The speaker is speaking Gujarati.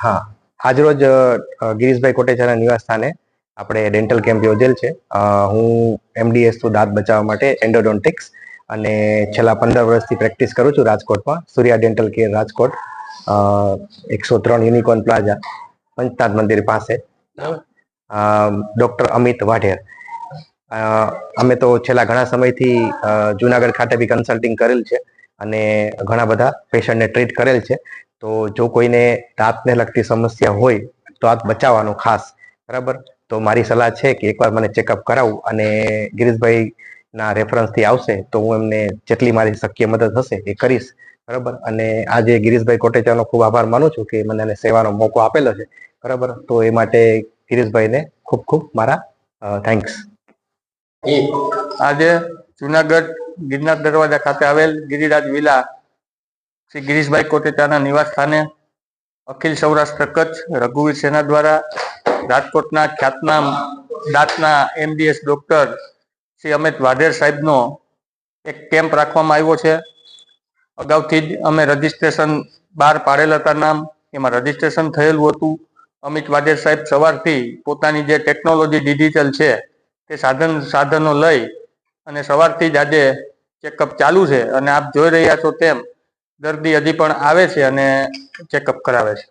હા. આજરોજ ગિરીશભાઈ કોટેચાના નિવાસ સ્થાને આપણે ડેન્ટલ કેમ્પ યોજેલ છે. હું એમડીએસ તો દાંત બચાવવા માટે એન્ડોડોન્ટિક્સ અને છેલ્લા પંદર વર્ષથી પ્રેક્ટિસ કરું છું રાજકોટમાં સૂર્યા ડેન્ટલ કેર રાજકોટ એકસો ત્રણ યુનિકોર્ન પ્લાઝા પંચનાથ મંદિર પાસે. ડોક્ટર અમિત વાઢેર. અમે તો છેલ્લા ઘણા સમયથી જુનાગઢ ખાતે બી કન્સલ્ટિંગ કરેલ છે અને ઘણા બધા પેશન્ટને ટ્રીટ કરેલ છે. તો જો કોઈને દાંતને લગતી સમસ્યા હોય, તો આ બચાવવાનો ખાસ, બરાબર? તો મારી સલાહ છે કે એકવાર મને ચેકઅપ કરાવું અને ગિરીશભાઈ ના રેફરન્સથી આવશે તો હું એમને જેટલી મારી શક્ય મદદ હશે એ કરીશ, બરાબર? અને આજે ગિરીશભાઈ કોટેચાનો ખૂબ આભાર માનું છું કે મને એને સેવાનો મોકો આપેલો છે, બરાબર? તો એ માટે ગિરીશભાઈને ખૂબ ખૂબ મારા થેન્ક્સ આજે જુનાગઢ ગિરનાર દરવાજા ખાતે આવેલ ગિરિરાજ વિલા શ્રી ગિરીશભાઈ કોટેચાના નિવાસ સ્થાને અખિલ સૌરાષ્ટ્ર કચ્છ રઘુવીર સેના દ્વારા રાજકોટના ખ્યાતનામ દાંતના એમડીએસ ડોક્ટર શ્રી અમિત વાઢેર સાહેબનો એક કેમ્પ રાખવામાં આવ્યો છે. અગાઉથી જ અમે રજીસ્ટ્રેશન બહાર પાડેલ હતા નામ, એમાં રજીસ્ટ્રેશન થયેલું હતું. અમિત વાઢેર સાહેબ સવારથી પોતાની જે ટેકનોલોજી ડિજિટલ છે, તે સાધન, સાધનો લઈ અને સવારથી જ આજે ચેકઅપ ચાલુ છે. અને આપ જોઈ રહ્યા છો તેમ દર્દી હજી પણ આવે છે અને ચેકઅપ કરાવે છે.